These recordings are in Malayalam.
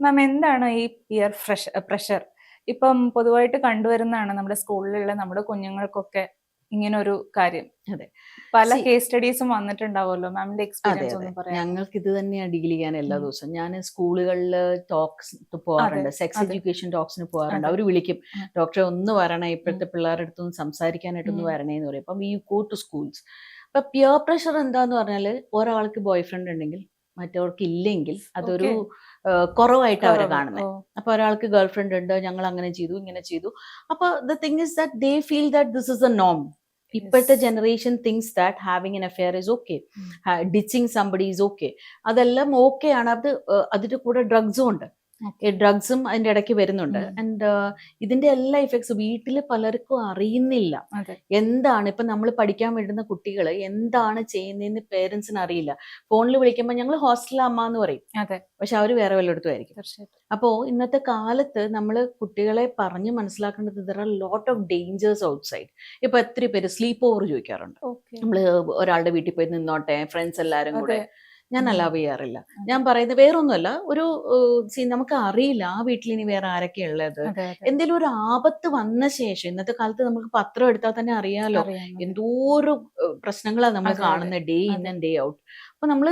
മാം എന്താണ് ഈ പിയർ ഫ്രഷ് പ്രഷർ ഇപ്പം പൊതുവായിട്ട് കണ്ടുവരുന്നതാണ് നമ്മുടെ സ്കൂളിലുള്ള നമ്മുടെ കുഞ്ഞുങ്ങൾക്കൊക്കെ ഇങ്ങനെ ഒരു കാര്യം. അതെ. പല കേസ് സ്റ്റഡീസും വന്നിട്ടുണ്ടാവുമല്ലോ മാമിന്റെ എക്സ്പീരിയൻസ് അതെ ഒന്ന് പറയാം ഞങ്ങൾക്ക് ഇത് തന്നെയാണ് ഡീൽ ചെയ്യാൻ എല്ലാ ദിവസവും. ഞാൻ സ്കൂളുകളിൽ ടോക്സ് പോകാറുണ്ട് സെക്സ് എഡ്യൂക്കേഷൻ ടോക്സിന് പോകാറുണ്ട്. അവർ വിളിക്കും. ഡോക്ടറെ ഒന്ന് വരണേ ഇപ്പോഴത്തെ പിള്ളേരുടെ അടുത്തൊന്ന് സംസാരിക്കാനായിട്ടൊന്ന് വരണേ എന്ന് പറയും. അപ്പം ഈ ഗോ ടു സ്കൂൾസ് അപ്പൊ പിയർ പ്രഷർ എന്താന്ന് പറഞ്ഞാൽ ഒരാൾക്ക് ബോയ് ഫ്രണ്ട് ഉണ്ടെങ്കിൽ മറ്റവർക്ക് ഇല്ലെങ്കിൽ അതൊരു കുറവായിട്ട് അവർ കാണുന്നത് അപ്പൊ ഒരാൾക്ക് ഗേൾ ഫ്രണ്ട് ഉണ്ട്? ഞങ്ങൾ അങ്ങനെ ചെയ്തു ഇങ്ങനെ ചെയ്തു. അപ്പൊ the thing is that they feel that this is a നോം ഇപ്പോഴത്തെ. Generation things that having an affair is okay ditching somebody is okay അതെല്ലാം ഓക്കെ ആണ്. അത് അതിന്റെ കൂടെ ഡ്രഗ്സും ഉണ്ട്. Okay. ഡ്രഗ്സും അതിന്റെ ഇടയ്ക്ക് വരുന്നുണ്ട്. ആൻഡ് ഇതിന്റെ എല്ലാ ഇഫക്ട്സ് വീട്ടിൽ പലർക്കും അറിയുന്നില്ല. എന്താണ് ഇപ്പൊ നമ്മൾ പഠിക്കാൻ വേണ്ടുന്ന കുട്ടികൾ എന്താണ് ചെയ്യുന്നതെന്ന് പേരൻസിന് അറിയില്ല. ഫോണിൽ വിളിക്കുമ്പോൾ ഞങ്ങൾ ഹോസ്റ്റലിൽ അമ്മ എന്ന് പറയും. പക്ഷെ അവർ വേറെ വല്ലയിടത്തും ആയിരിക്കും. അപ്പോ അപ്പോൾ ഇന്നത്തെ കാലത്ത് നമ്മൾ കുട്ടികളെ പറഞ്ഞ് മനസ്സിലാക്കേണ്ടത് there are lot of dangers outside ഇപ്പൊ എത്ര പേര് സ്ലീപ്പ് ഓവർ ചോദിക്കാറുണ്ട് നമ്മൾ നമ്മൾ ഒരാളുടെ വീട്ടിൽ പോയി നിന്നോട്ടെ ഫ്രണ്ട്സ് എല്ലാരും കൂടെ. ഞാൻ. അലാവ് ചെയ്യാറില്ല. ഞാൻ പറയുന്നത് വേറൊന്നുമല്ല ഒരു സീ നമുക്ക് അറിയില്ല ആ വീട്ടിൽ ഇനി വേറെ ആരൊക്കെ ഉള്ളത്. എന്തെങ്കിലും ഒരു ആപത്ത് വന്ന ശേഷം ഇന്നത്തെ കാലത്ത് നമുക്ക് പത്രം എടുത്താൽ തന്നെ അറിയാലോ. എന്തോരം പ്രശ്നങ്ങളാണ് നമ്മൾ. കാണുന്നത് day in and day out അപ്പൊ നമ്മൾ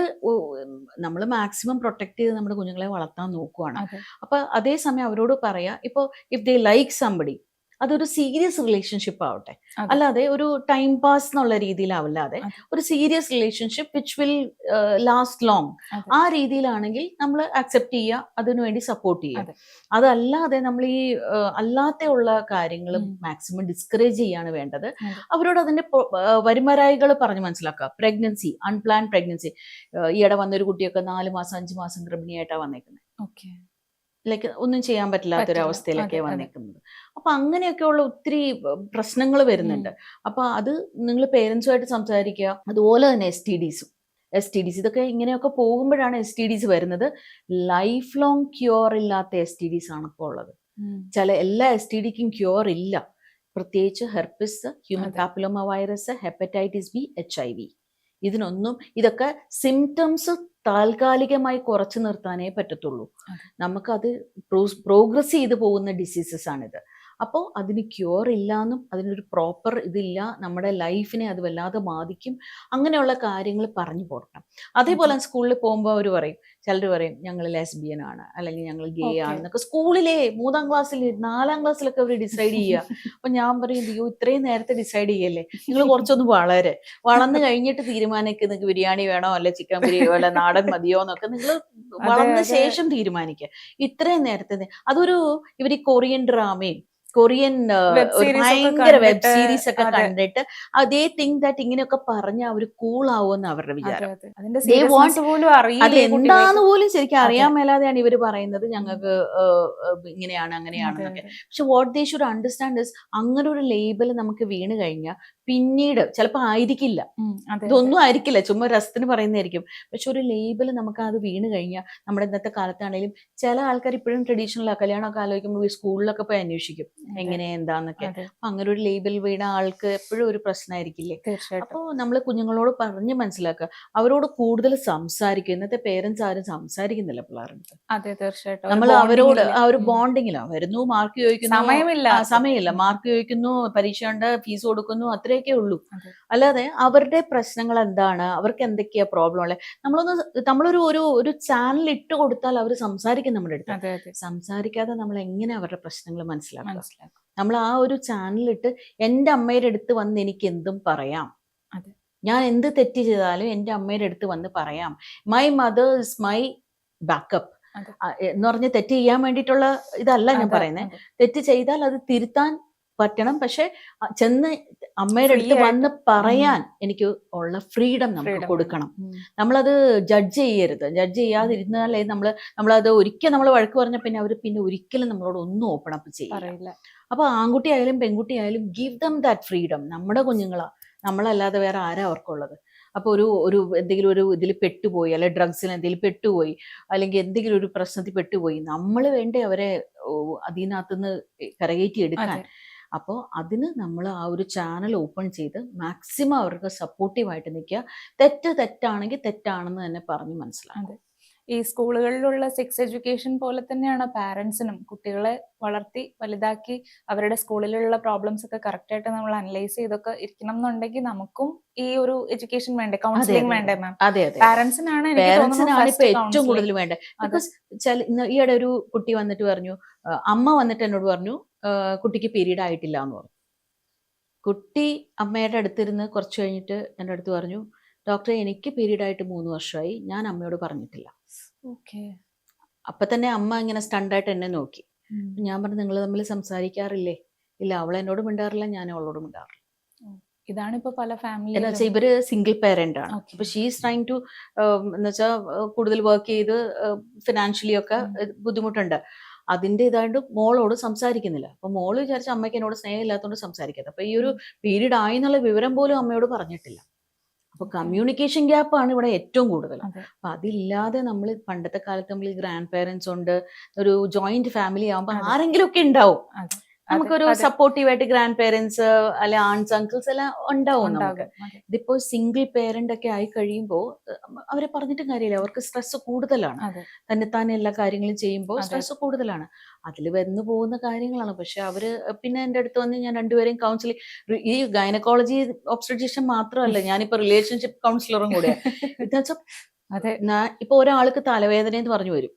നമ്മൾ മാക്സിമം പ്രൊട്ടക്ട് ചെയ്ത് നമ്മുടെ കുഞ്ഞുങ്ങളെ വളർത്താൻ നോക്കുവാണ്. അപ്പൊ അതേസമയം അവരോട് പറയാ ഇപ്പൊ ഇഫ് ദേ ലൈക്ക് സംബടി അതൊരു സീരിയസ് റിലേഷൻഷിപ്പ് ആവട്ടെ. അല്ലാതെ ഒരു ടൈം പാസ് എന്നുള്ള രീതിയിലാവല്ലാതെ ഒരു serious relationship which will last long ആ രീതിയിലാണെങ്കിൽ നമ്മൾ അക്സെപ്റ്റ് ചെയ്യുക അതിനുവേണ്ടി സപ്പോർട്ട് ചെയ്യുക. അതല്ലാതെ നമ്മൾ ഈ അല്ലാത്ത ഉള്ള കാര്യങ്ങൾ മാക്സിമം ഡിസ്കറേജ് ചെയ്യാണ് വേണ്ടത്. അവരോട് അതിന്റെ വരുമരായികൾ പറഞ്ഞ് മനസ്സിലാക്കുക. പ്രഗ്നൻസി അൺപ്ലാൻ പ്രഗ്നൻസി ഈയിടെ വന്നൊരു കുട്ടിയൊക്കെ നാല് മാസം അഞ്ച് മാസം ഗർഭിണിയായിട്ടാണ് വന്നേക്കുന്നത് ഓക്കെ. ലൈക്ക് ഒന്നും ചെയ്യാൻ പറ്റില്ലാത്തൊരവസ്ഥയിലൊക്കെ. വന്നേക്കുന്നത്. അപ്പൊ അങ്ങനെയൊക്കെയുള്ള ഒത്തിരി പ്രശ്നങ്ങൾ വരുന്നുണ്ട്. അപ്പൊ അത് നിങ്ങൾ പേരൻസുമായിട്ട് സംസാരിക്കുക. അതുപോലെ തന്നെ എസ് ടി ഡിസും എസ് ടി ഡിസ് ഇതൊക്കെ ഇങ്ങനെയൊക്കെ പോകുമ്പോഴാണ് എസ് ടി ഡിസ് വരുന്നത്. ലൈഫ് ലോങ് ക്യൂർ ഇല്ലാത്ത എസ് ടി ഡിസ് ആണ് ഇപ്പോൾ ഉള്ളത്. ചില എല്ലാ എസ് ടി ഡിക്കും ക്യൂർ ഇല്ല. പ്രത്യേകിച്ച് herpes human കാപ്പിലോമ papilloma virus hepatitis B H I V ഇതിനൊന്നും ഇതൊക്കെ സിംറ്റംസ് താൽക്കാലികമായി കുറച്ചു നിർത്താനേ പറ്റത്തുള്ളൂ. നമുക്കത് പ്രോഗ്രസ് ചെയ്ത് പോകുന്ന ഡിസീസസ് ആണിത് അപ്പോൾ അതിന് ക്യൂർ ഇല്ലാന്നും അതിനൊരു പ്രോപ്പർ ഇതില്ല നമ്മുടെ ലൈഫിനെ അത് വല്ലാതെ ബാധിക്കും അങ്ങനെയുള്ള കാര്യങ്ങൾ പറഞ്ഞു പോകണം അതേപോലെ സ്കൂളിൽ പോകുമ്പോൾ അവർ പറയും ചിലർ പറയും ഞങ്ങൾ ലെസ്ബിയൻ ആണ് അല്ലെങ്കിൽ ഞങ്ങൾ ഗേ. ആണെന്നൊക്കെ. സ്കൂളിലെ മൂന്നാം ക്ലാസ്സിൽ നാലാം ക്ലാസ്സിലൊക്കെ അവർ ഡിസൈഡ് ചെയ്യുക അപ്പൊ ഞാൻ പറയും അയ്യോ ഇത്രയും നേരത്തെ ഡിസൈഡ് ചെയ്യല്ലേ? നിങ്ങൾ കുറച്ചൊന്ന് വളരെ. വളർന്നു കഴിഞ്ഞിട്ട് തീരുമാനിക്കുക നിങ്ങൾക്ക് ബിരിയാണി വേണോ? അല്ലെ ചിക്കൻ ബിരിയാണി അല്ല നാടൻ മതിയോ? എന്നൊക്കെ നിങ്ങൾ വളർന്ന ശേഷം തീരുമാനിക്കുക ഇത്രയും നേരത്തെ. അതൊരു ഇവർ ഈ കൊറിയൻ ഡ്രാമയും കൊറിയൻ series ഒക്കെ ഭയങ്കര വെബ് സീരീസ് ഒക്കെ. കണ്ടിട്ട് അതേ തിങ്ക് ദാറ്റ് ഇങ്ങനെയൊക്കെ പറഞ്ഞ അവർ കൂൾ ആവുമെന്ന് അവരുടെ വിചാരം അത്. എന്താന്ന് പോലും ശരിക്കും അറിയാൻ മേലാതെയാണ് ഇവർ പറയുന്നത് ഞങ്ങൾക്ക് ഇങ്ങനെയാണ് അങ്ങനെയാണെന്നൊക്കെ. പക്ഷെ what they should understand is അങ്ങനെ ഒരു ലേബൽ നമുക്ക് വീണ് കഴിഞ്ഞാൽ പിന്നീട് ചിലപ്പോൾ ആയിരിക്കില്ല. ഇതൊന്നും ആയിരിക്കില്ല. ചുമ്മാ രസത്തിന് പറയുന്നതായിരിക്കും. പക്ഷെ ഒരു ലേബിൾ നമുക്ക് അത് വീണ് കഴിഞ്ഞാൽ നമ്മുടെ ഇന്നത്തെ കാലത്താണെങ്കിലും ചില ആൾക്കാർ ഇപ്പോഴും ട്രഡീഷണൽ കല്യാണമൊക്കെ ആലോചിക്കുമ്പോൾ സ്കൂളിലൊക്കെ പോയി അന്വേഷിക്കും. എങ്ങനെ എന്താന്നൊക്കെ. അപ്പൊ അങ്ങനെ ഒരു ലേബിൾ വീണ ആൾക്ക് എപ്പോഴും ഒരു പ്രശ്നമായിരിക്കില്ലേ അപ്പോൾ നമ്മൾ കുഞ്ഞുങ്ങളോട് പറഞ്ഞ് മനസ്സിലാക്കുക. അവരോട് കൂടുതൽ സംസാരിക്കുക. ഇന്നത്തെ പേരൻസ് ആരും സംസാരിക്കുന്നില്ല പിള്ളേരുടെ അതെ തീർച്ചയായിട്ടും. നമ്മൾ അവരോട് ആ ഒരു. ബോണ്ടിങ്ങിലാണ് വരുന്നു മാർക്ക് ചോദിക്കുന്നു. സമയമില്ല. സമയമില്ല. മാർക്ക് ചോദിക്കുന്നു പരീക്ഷ ഉണ്ട് ഫീസ് കൊടുക്കുന്നു അത്രയൊക്കെ ഉള്ളൂ. അല്ലാതെ അവരുടെ പ്രശ്നങ്ങൾ എന്താണ് അവർക്ക് എന്തൊക്കെയാ പ്രോബ്ലം ഉള്ളത്? നമ്മളൊന്ന് നമ്മളൊരു ഒരു ഒരു ചാനൽ ഇട്ട് കൊടുത്താൽ അവർ സംസാരിക്കും നമ്മുടെ അടുത്ത്. സംസാരിക്കാതെ നമ്മൾ എങ്ങനെ അവരുടെ പ്രശ്നങ്ങൾ മനസ്സിലാക്കാം. നമ്മൾ ആ ഒരു ചാനലിട്ട് എന്റെ അമ്മയുടെ അടുത്ത് വന്ന് എനിക്ക് എന്തും പറയാം. ഞാൻ എന്ത് തെറ്റ് ചെയ്താലും എന്റെ അമ്മയുടെ അടുത്ത് വന്ന് പറയാം. My mother is my backup എന്ന് പറഞ്ഞ് തെറ്റ് ചെയ്യാൻ വേണ്ടിയിട്ടുള്ള ഇതല്ല ഞാൻ പറയുന്നത് തെറ്റ് ചെയ്താൽ അത് തിരുത്താൻ പറ്റണം. പക്ഷെ ചെന്ന് അമ്മയുടെ അടുത്ത് വന്ന് പറയാൻ എനിക്ക് ഉള്ള ഫ്രീഡം നമുക്ക് കൊടുക്കണം. നമ്മളത് ജഡ്ജ് ചെയ്യരുത്. ജഡ്ജ് ചെയ്യാതിരുന്നാലേ നമ്മൾ നമ്മളത് ഒരിക്കൽ നമ്മൾ വഴക്ക് പറഞ്ഞ പിന്നെ അവർ പിന്നെ ഒരിക്കലും നമ്മളോട് ഒന്നും ഓപ്പൺ അപ്പ് ചെയ്യില്ല. അപ്പൊ ആൺകുട്ടി ആയാലും പെൺകുട്ടി ആയാലും ഗിവ് ദം ദാറ്റ് ഫ്രീഡം നമ്മുടെ കുഞ്ഞുങ്ങളാ. നമ്മളല്ലാതെ വേറെ ആരാ അവർക്കുള്ളത്? അപ്പൊ ഒരു ഒരു എന്തെങ്കിലും ഒരു ഇതിൽ പെട്ടുപോയി അല്ലെ ഡ്രഗ്സിൽ എന്തെങ്കിലും പെട്ടുപോയി അല്ലെങ്കിൽ എന്തെങ്കിലും ഒരു പ്രശ്നത്തിൽ പെട്ടുപോയി നമ്മൾ വേണ്ടേ അവരെ അതിനകത്തുനിന്ന് കരകയറ്റി എടുക്കാൻ അപ്പോൾ അതിന് നമ്മൾ ആ ഒരു ചാനൽ ഓപ്പൺ ചെയ്ത് മാക്സിമം അവർക്ക് സപ്പോർട്ടീവായിട്ട് നിൽക്കുക. തെറ്റ് തെറ്റാണെങ്കിൽ തെറ്റാണെന്ന് തന്നെ പറഞ്ഞ് മനസ്സിലാക്കും ഈ സ്കൂളുകളിലുള്ള സെക്സ് എഡ്യൂക്കേഷൻ പോലെ തന്നെയാണ് പാരൻസിനും കുട്ടികളെ വളർത്തി വലുതാക്കി അവരുടെ സ്കൂളിലുള്ള പ്രോബ്ലംസ് ഒക്കെ കറക്റ്റ് ആയിട്ട് നമ്മൾ അനലൈസ് ചെയ്തൊക്കെ ഇരിക്കണം എന്നുണ്ടെങ്കിൽ നമുക്കും ഈ ഒരു എഡ്യൂക്കേഷൻ വേണ്ടേ? കൗൺസിലിംഗ്. വേണ്ടേ മാം അതെ പാരൻസിനാണ് പേരൻസിനാണ് ഇപ്പൊ ഏറ്റവും കൂടുതൽ വേണ്ടത്. ബിക്കോസ് ഈയിടെ ഒരു കുട്ടി വന്നിട്ട് പറഞ്ഞു അമ്മ വന്നിട്ട് എന്നോട് പറഞ്ഞു കുട്ടിക്ക് പീരീഡ് ആയിട്ടില്ല എന്ന് പറഞ്ഞു. കുട്ടി അമ്മയുടെ അടുത്തിരുന്ന് കുറച്ച് കഴിഞ്ഞിട്ട് എന്റെ അടുത്ത് പറഞ്ഞു ഡോക്ടറെ എനിക്ക് പീരീഡ് ആയിട്ട് മൂന്ന് വർഷമായി ഞാൻ അമ്മയോട് പറഞ്ഞിട്ടില്ല. ഓക്കെ. അപ്പൊ തന്നെ അമ്മ ഇങ്ങനെ സ്റ്റണ്ടായിട്ട് എന്നെ നോക്കി. ഞാൻ പറഞ്ഞു നിങ്ങൾ തമ്മിൽ സംസാരിക്കാറില്ലേ? ഇല്ല അവൾ എന്നോട് മിണ്ടാറില്ല ഞാൻ അവളോട് മിണ്ടാറില്ല. ഇതാണ് ഇപ്പൊ പല ഫാമിലി എന്ന് വെച്ചാൽ ഇവർ സിംഗിൾ പേരന്റ് ആണ്. അപ്പൊ ഷീസ് ട്രൈങ് ടു എന്ന് വെച്ചാൽ കൂടുതൽ വർക്ക് ചെയ്ത് ഫിനാൻഷ്യലി ഒക്കെ ബുദ്ധിമുട്ടുണ്ട്. അതിന്റെ ഇതായിട്ട് മോളോട് സംസാരിക്കുന്നില്ല. അപ്പോൾ മോൾ വിചാരിച്ച അമ്മയ്ക്ക് എന്നോട് സ്നേഹം ഇല്ലാത്തതുകൊണ്ട് സംസാരിക്കാത്ത അപ്പൊ ഈ ഒരു പീരീഡ് ആയി എന്നുള്ള വിവരം പോലും അമ്മയോട് പറഞ്ഞിട്ടില്ല. അപ്പോൾ കമ്മ്യൂണിക്കേഷൻ ഗ്യാപ്പാണ് ഇവിടെ ഏറ്റവും കൂടുതൽ. അപ്പം അതില്ലാതെ നമ്മൾ പണ്ടത്തെ കാലത്ത് നമ്മൾ ഗ്രാൻഡ് പേരൻസ് ഉണ്ട് ഒരു ജോയിന്റ് ഫാമിലി ആവുമ്പോൾ അതെ. ആരെങ്കിലും ഒക്കെ ഉണ്ടാവും. നമുക്കൊരു സപ്പോർട്ടീവായിട്ട് സപ്പോർട്ടീവ് ആയിട്ട് ഗ്രാൻഡ് പേരൻസ് അല്ലെ ആൺസ് അങ്കിൾസ് എല്ലാം ഉണ്ടാവും നമുക്ക്. ഇതിപ്പോ സിംഗിൾ പേരന്റ് ഒക്കെ ആയി കഴിയുമ്പോൾ അവരെ പറഞ്ഞിട്ടും കാര്യമില്ല. അവർക്ക് സ്ട്രെസ് കൂടുതലാണ്. തന്നെത്താനെ എല്ലാ കാര്യങ്ങളും ചെയ്യുമ്പോൾ. സ്ട്രെസ് കൂടുതലാണ്. അതിൽ വന്നു പോകുന്ന കാര്യങ്ങളാണ്. പക്ഷെ അവർ പിന്നെ എന്റെ അടുത്ത് വന്ന് ഞാൻ രണ്ടുപേരെയും കൗൺസിലിംഗ് ഈ ഗൈനക്കോളജി ഒബ്സ്ട്രഡിഷൻ മാത്രമല്ല ഞാനിപ്പോ റിലേഷൻഷിപ്പ് കൗൺസിലറും കൂടെ അതെ. ഇപ്പൊ ഒരാൾക്ക് തലവേദന എന്ന് പറഞ്ഞു വരും.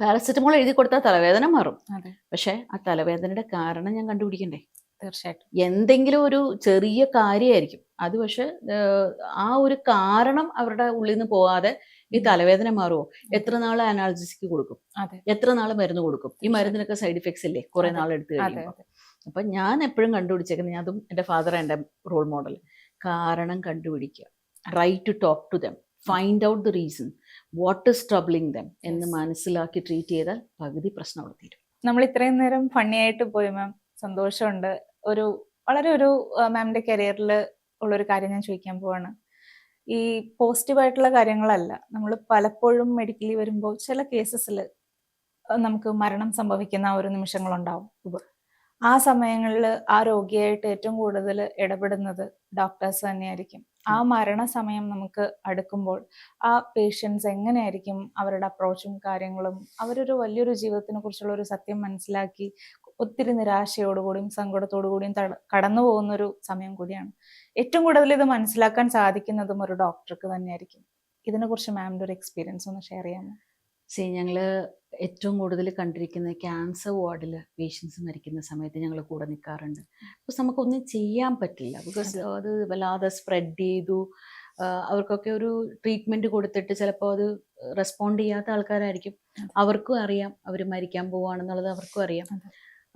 പാരസെറ്റമോൾ എഴുതി കൊടുത്താൽ തലവേദന മാറും. പക്ഷെ ആ തലവേദനയുടെ കാരണം ഞാൻ കണ്ടുപിടിക്കണ്ടേ? തീർച്ചയായിട്ടും. എന്തെങ്കിലും ഒരു ചെറിയ കാര്യമായിരിക്കും അത് പക്ഷെ ആ ഒരു കാരണം അവരുടെ ഉള്ളിൽ നിന്ന് പോവാതെ ഈ തലവേദന മാറുമോ എത്ര നാൾ അനാൾജിസിക്ക് കൊടുക്കും? എത്ര നാൾ മരുന്ന് കൊടുക്കും? ഈ മരുന്നിനൊക്കെ സൈഡ് ഇഫക്ട്സ് ഇല്ലേ? കുറെ നാൾ എടുത്ത് കഴിയുമ്പോൾ അപ്പൊ ഞാൻ എപ്പോഴും കണ്ടുപിടിച്ചേക്കുന്നത് അതും എന്റെ ഫാദർ എന്റെ റോൾ മോഡൽ. കാരണം കണ്ടുപിടിക്കുക. Right to talk to them find out the reason what is troubling them എന്ന്. മനസ്സിലാക്കി ട്രീറ്റ് ചെയ്താൽ പകുതി പ്രശ്നം അവിടെ തീരും. നമ്മൾ ഇത്രയും നേരം ഫണ്ണി ആയിട്ട് പോയി മാം സന്തോഷമുണ്ട്. ഒരു വളരെ ഒരു മാമിന്റെ കരിയറിൽ ഉള്ളൊരു കാര്യം ഞാൻ ചോദിക്കാൻ പോവാണ്. ഈ പോസിറ്റീവ് ആയിട്ടുള്ള കാര്യങ്ങളല്ല. നമ്മൾ പലപ്പോഴും മെഡിക്കലി വരുമ്പോൾ ചില കേസസിൽ നമുക്ക് മരണം സംഭവിക്കുന്ന ഒരു നിമിഷങ്ങളുണ്ടാവും. ആ സമയങ്ങളിൽ ആ രോഗിയായിട്ട് ഏറ്റവും കൂടുതൽ ഇടപെടുന്നത് ഡോക്ടേഴ്സ് തന്നെയായിരിക്കും. ആ മരണസമയം നമുക്ക് അടുക്കുമ്പോൾ ആ പേഷ്യൻസ് എങ്ങനെയായിരിക്കും അവരുടെ അപ്രോച്ചും കാര്യങ്ങളും അവരൊരു വലിയൊരു ജീവിതത്തിനെ കുറിച്ചുള്ള ഒരു സത്യം മനസ്സിലാക്കി ഒത്തിരി നിരാശയോടുകൂടിയും സങ്കടത്തോടുകൂടിയും തട- കടന്നു പോകുന്ന ഒരു സമയം കൂടിയാണ്. ഏറ്റവും കൂടുതൽ ഇത് മനസ്സിലാക്കാൻ സാധിക്കുന്നതും ഒരു ഡോക്ടർക്ക് തന്നെയായിരിക്കും. ഇതിനെക്കുറിച്ച് മാമിന്റെ ഒരു എക്സ്പീരിയൻസ് ഒന്ന് ഷെയർ ചെയ്യാമോ? സി ഞങ്ങൾ ഏറ്റവും കൂടുതൽ കണ്ടിരിക്കുന്ന ക്യാൻസർ വാർഡിൽ പേഷ്യൻസ് മരിക്കുന്ന സമയത്ത് ഞങ്ങൾ കൂടെ നിൽക്കാറുണ്ട് ബിക്കോസ് നമുക്കൊന്നും ചെയ്യാൻ പറ്റില്ല. ബിക്കോസ് അത്. വല്ലാതെ സ്പ്രെഡ് ചെയ്തു. അവർക്കൊക്കെ ഒരു ട്രീറ്റ്മെന്റ് കൊടുത്തിട്ട് ചിലപ്പോൾ അത് റെസ്പോണ്ട് ചെയ്യാത്ത ആൾക്കാരായിരിക്കും. അവർക്കും അറിയാം അവർ മരിക്കാൻ പോവാണെന്നുള്ളത് അവർക്കും അറിയാം.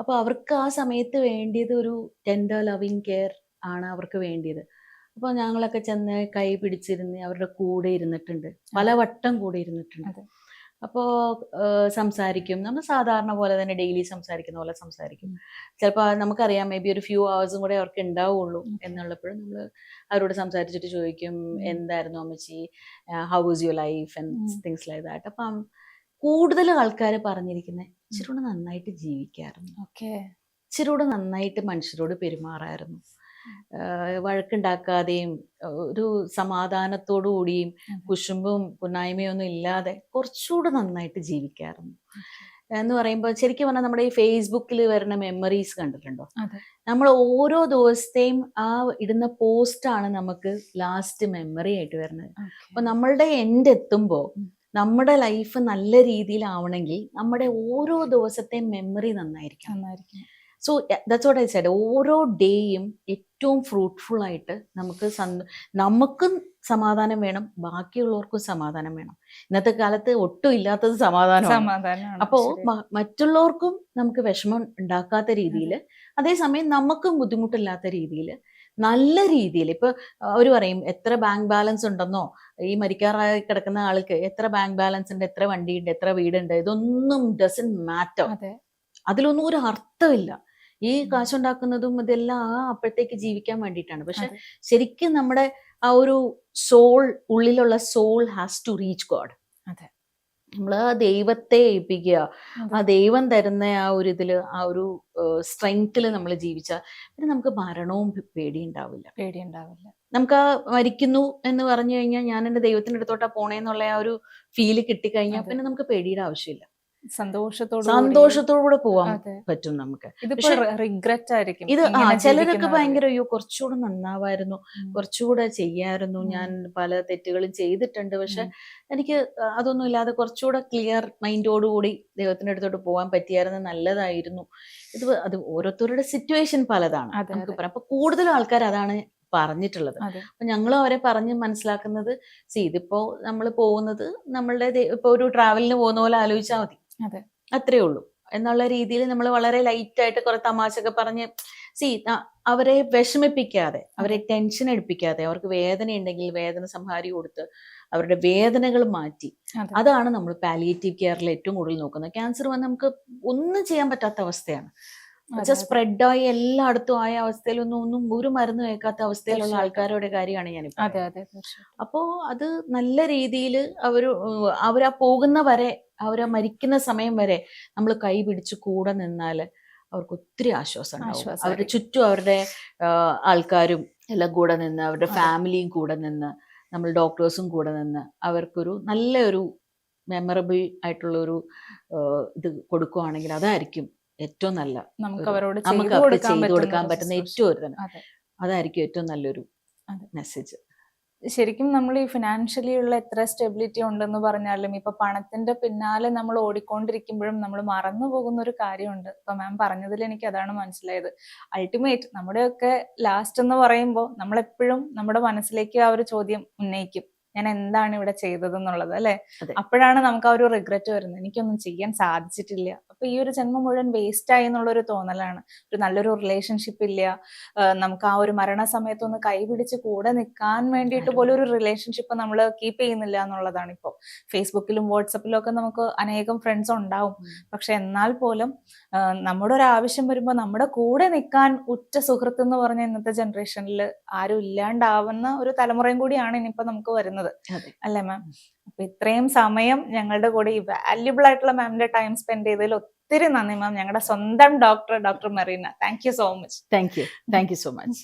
അപ്പോൾ അവർക്ക് ആ സമയത്ത് വേണ്ടിയത് ഒരു ടെൻഡർ ലവിങ് കെയർ ആണ് അവർക്ക് വേണ്ടിയത്. അപ്പോൾ ഞങ്ങളൊക്കെ ചെന്ന് കൈ പിടിച്ചിരുന്ന് അവരുടെ കൂടെ ഇരുന്നിട്ടുണ്ട്. പല വട്ടം കൂടെ ഇരുന്നിട്ടുണ്ട്. അപ്പോൾ സംസാരിക്കും. നമ്മൾ സാധാരണ പോലെ തന്നെ ഡെയിലി സംസാരിക്കുന്ന പോലെ സംസാരിക്കും. ചിലപ്പോൾ നമുക്കറിയാം മേ ബി ഒരു ഫ്യൂ അവേഴ്സും കൂടെ അവർക്ക് ഉണ്ടാവുള്ളൂ. എന്നുള്ളപ്പോഴും നമ്മൾ അവരോട് സംസാരിച്ചിട്ട് ചോദിക്കും എന്തായിരുന്നു അമ്മച്ചി? How was your life and things like that അപ്പം കൂടുതൽ ആൾക്കാർ പറഞ്ഞിരിക്കുന്നത് ഇച്ചിരി കൂടെ നന്നായിട്ട് ജീവിക്കാറുണ്ട് ഓക്കെ. ഇച്ചിരി കൂടെ നന്നായിട്ട് മനുഷ്യരോട് പെരുമാറായിരുന്നു. വഴക്കുണ്ടാക്കാതെയും ഒരു സമാധാനത്തോടു കൂടിയും. കുശുമ്പും കുന്നായ്മയും ഒന്നും ഇല്ലാതെ കുറച്ചുകൂടെ നന്നായിട്ട് ജീവിക്കാറുണ്ട്. എന്ന് പറയുമ്പോൾ ശരിക്കും പറഞ്ഞാൽ നമ്മുടെ ഈ ഫേസ്ബുക്കിൽ വരുന്ന മെമ്മറീസ് കണ്ടിട്ടുണ്ടോ? നമ്മൾ ഓരോ ദിവസത്തെയും ആ ഇടുന്ന പോസ്റ്റാണ് നമുക്ക് ലാസ്റ്റ് മെമ്മറി ആയിട്ട് വരുന്നത്. അപ്പൊ നമ്മളുടെ എൻഡ് എത്തുമ്പോൾ നമ്മുടെ ലൈഫ് നല്ല രീതിയിലാവണമെങ്കിൽ നമ്മുടെ ഓരോ ദിവസത്തെയും മെമ്മറി നന്നായിരിക്കും നന്നായിരിക്കും so that's what I side ഓരോ ഡേയും ഏറ്റവും ഫ്രൂട്ട്ഫുൾ ആയിട്ട് നമുക്ക് സന്തോ നമുക്കും സമാധാനം വേണം ബാക്കിയുള്ളവർക്കും സമാധാനം വേണം. ഇന്നത്തെ കാലത്ത് ഒട്ടും ഇല്ലാത്തത് സമാധാനം സമാധാനം അപ്പോ മറ്റുള്ളവർക്കും നമുക്ക് വിഷമം ഉണ്ടാക്കാത്ത രീതിയിൽ അതേസമയം നമുക്കും ബുദ്ധിമുട്ടില്ലാത്ത രീതിയിൽ നല്ല രീതിയിൽ ഇപ്പൊ അവർ പറയും എത്ര ബാങ്ക് ബാലൻസ് ഉണ്ടെന്നോ? ഈ മരിക്കാറായി കിടക്കുന്ന ആൾക്ക് എത്ര ബാങ്ക് ബാലൻസ് ഉണ്ട്? എത്ര വണ്ടിയുണ്ട്? എത്ര വീടുണ്ട്? ഇതൊന്നും ഡസൻ മാറ്റർ അതെ. അതിലൊന്നും ഒരു അർത്ഥമില്ല. ഈ. കാശുണ്ടാക്കുന്നതും ഇതെല്ലാം ആ അപ്പോഴത്തേക്ക് ജീവിക്കാൻ വേണ്ടിയിട്ടാണ് പക്ഷെ ശരിക്കും നമ്മുടെ ആ ഒരു സോൾ ഉള്ളിലുള്ള soul has to reach God അതെ. നമ്മൾ ആ ദൈവത്തെ ഏൽപ്പിക്കുക ആ ദൈവം തരുന്ന ആ ഒരു ഇതിൽ ആ ഒരു സ്ട്രെങ്ത്തിൽ നമ്മൾ ജീവിച്ചാൽ പിന്നെ നമുക്ക് മരണവും പേടിയുണ്ടാവില്ല പേടിയുണ്ടാവില്ല നമുക്ക് ആ മരിക്കുന്നു എന്ന് പറഞ്ഞു കഴിഞ്ഞാൽ ഞാൻ എന്റെ ദൈവത്തിന്റെ അടുത്തോട്ടാ പോണേന്നുള്ള ആ ഒരു ഫീൽ കിട്ടിക്കഴിഞ്ഞാൽ. പിന്നെ നമുക്ക് പേടിയുടെ ആവശ്യമില്ല സന്തോഷത്തോടുകൂടെ പോവാൻ പറ്റും നമുക്ക്. റിഗ്രറ്റ് ആയിരിക്കും ഇത് ആ ചിലരൊക്കെ. ഭയങ്കര അയ്യോ കുറച്ചുകൂടെ നന്നാവായിരുന്നു. കുറച്ചുകൂടെ ചെയ്യായിരുന്നു ഞാൻ പല തെറ്റുകളും ചെയ്തിട്ടുണ്ട്. പക്ഷെ എനിക്ക് അതൊന്നും ഇല്ലാതെ കുറച്ചുകൂടെ ക്ലിയർ മൈൻഡോടുകൂടി ദൈവത്തിന്റെ അടുത്തോട്ട് പോവാൻ പറ്റിയായിരുന്നു നല്ലതായിരുന്നു. ഇത് അത് ഓരോരുത്തരുടെ സിറ്റുവേഷൻ പലതാണ്. നമുക്ക്. പറയാം. അപ്പൊ കൂടുതൽ ആൾക്കാർ അതാണ് പറഞ്ഞിട്ടുള്ളത്. അപ്പൊ ഞങ്ങൾ അവരെ പറഞ്ഞ് മനസ്സിലാക്കുന്നത് സി ഇതിപ്പോ നമ്മൾ പോകുന്നത് നമ്മളുടെ ഇപ്പൊ ഒരു ട്രാവലിന് പോകുന്ന പോലെ ആലോചിച്ചാൽ മതി. അത്രേ ഉള്ളൂ. എന്നുള്ള രീതിയിൽ നമ്മൾ വളരെ ലൈറ്റ് ആയിട്ട് കുറെ തമാശയൊക്കെ പറഞ്ഞ് സി അവരെ വിഷമിപ്പിക്കാതെ അവരെ ടെൻഷൻ എടുപ്പിക്കാതെ അവർക്ക് വേദന ഉണ്ടെങ്കിൽ വേദന സംഹാരി കൊടുത്ത് അവരുടെ വേദനകൾ മാറ്റി. അതാണ് നമ്മൾ പാലിയേറ്റീവ് കെയറിൽ ഏറ്റവും കൂടുതൽ നോക്കുന്നത്. ക്യാൻസർ വന്ന് നമുക്ക് ഒന്നും ചെയ്യാൻ പറ്റാത്ത അവസ്ഥയാണ്. സ്പ്രെഡായി എല്ലായിടത്തും ആയ അവസ്ഥയിലൊന്നും ഒന്നും ഒരു മരുന്ന് കേൾക്കാത്ത അവസ്ഥയിലുള്ള. ആൾക്കാരുടെ കാര്യമാണ് ഞാൻ അപ്പോ അത് നല്ല രീതിയിൽ അവർ അവരാ പോകുന്ന വരെ അവരാ മരിക്കുന്ന സമയം വരെ നമ്മൾ കൈ പിടിച്ച് കൂടെ നിന്നാൽ അവർക്ക് ഒത്തിരി ആശ്വാസം ഉണ്ടാവും. അവരുടെ ചുറ്റും അവരുടെ ആൾക്കാരും എല്ലാം കൂടെ നിന്ന് അവരുടെ ഫാമിലിയും കൂടെ നിന്ന് നമ്മൾ ഡോക്ടേഴ്സും കൂടെ നിന്ന് അവർക്കൊരു നല്ലൊരു മെമ്മറബിൾ ആയിട്ടുള്ള ഒരു ഇത് കൊടുക്കുവാണെങ്കിൽ അതായിരിക്കും ഏറ്റവും നല്ല നമുക്ക് അവരോട് നമുക്ക് ചെയ്തു അവർക്ക് കൊടുക്കാൻ ചെയ്തു കൊടുക്കാൻ പറ്റുന്ന ഏറ്റവും ഒരു അതായിരിക്കും ഏറ്റവും നല്ലൊരു. മെസ്സേജ് ശരിക്കും നമ്മൾ ഈ ഫിനാൻഷ്യലി ഉള്ള എത്ര സ്റ്റെബിലിറ്റി ഉണ്ടെന്ന് പറഞ്ഞാലും ഇപ്പൊ പണത്തിന്റെ പിന്നാലെ നമ്മൾ ഓടിക്കൊണ്ടിരിക്കുമ്പോഴും നമ്മൾ മറന്നു പോകുന്ന ഒരു കാര്യമുണ്ട്. ഇപ്പൊ മാം പറഞ്ഞതിൽ എനിക്ക് അതാണ് മനസ്സിലായത്. അൾട്ടിമേറ്റ് നമ്മുടെയൊക്കെ ലാസ്റ്റ് എന്ന് പറയുമ്പോൾ നമ്മളെപ്പോഴും നമ്മുടെ മനസ്സിലേക്ക് ആ ഒരു ചോദ്യം ഉന്നയിക്കും. ഞാൻ എന്താണ് ഇവിടെ ചെയ്തത് എന്നുള്ളത് അല്ലെ അപ്പോഴാണ് നമുക്ക് ആ ഒരു റിഗ്രറ്റ് വരുന്നത്. എനിക്കൊന്നും ചെയ്യാൻ സാധിച്ചിട്ടില്ല. അപ്പൊ ഈ ഒരു ജന്മം മുഴുവൻ വേസ്റ്റ് ആയി എന്നുള്ള ഒരു തോന്നലാണ്. ഒരു നല്ലൊരു റിലേഷൻഷിപ്പ് ഇല്ല. നമുക്ക് ആ ഒരു മരണ സമയത്തൊന്ന് കൈപിടിച്ച് കൂടെ നിൽക്കാൻ വേണ്ടിയിട്ട് പോലും ഒരു റിലേഷൻഷിപ്പ് നമ്മൾ കീപ്പ് ചെയ്യുന്നില്ല എന്നുള്ളതാണ് ഇപ്പോൾ ഫേസ്ബുക്കിലും വാട്സപ്പിലും ഒക്കെ നമുക്ക് അനേകം ഫ്രണ്ട്സ് ഉണ്ടാവും. പക്ഷെ എന്നാൽ പോലും നമ്മുടെ ഒരു ആവശ്യം വരുമ്പോൾ നമ്മുടെ കൂടെ നിൽക്കാൻ ഉറ്റ സുഹൃത്ത് എന്ന് പറഞ്ഞ ഇന്നത്തെ ജനറേഷനിൽ ആരും ഇല്ലാണ്ടാവുന്ന ഒരു തലമുറയും കൂടിയാണ് ഇനിയിപ്പോൾ നമുക്ക് വരുന്നത്. അതെ. അല്ലേ മാം അപ്പൊ ഇത്രയും സമയം ഞങ്ങളുടെ കൂടെ ഈ വാല്യുബിൾ ആയിട്ടുള്ള മാമിന്റെ ടൈം സ്പെൻഡ് ചെയ്തതിൽ ഒത്തിരി നന്ദി മാം ഞങ്ങളുടെ സ്വന്തം doctor doctor Merina. Thank you so much thank you thank you so much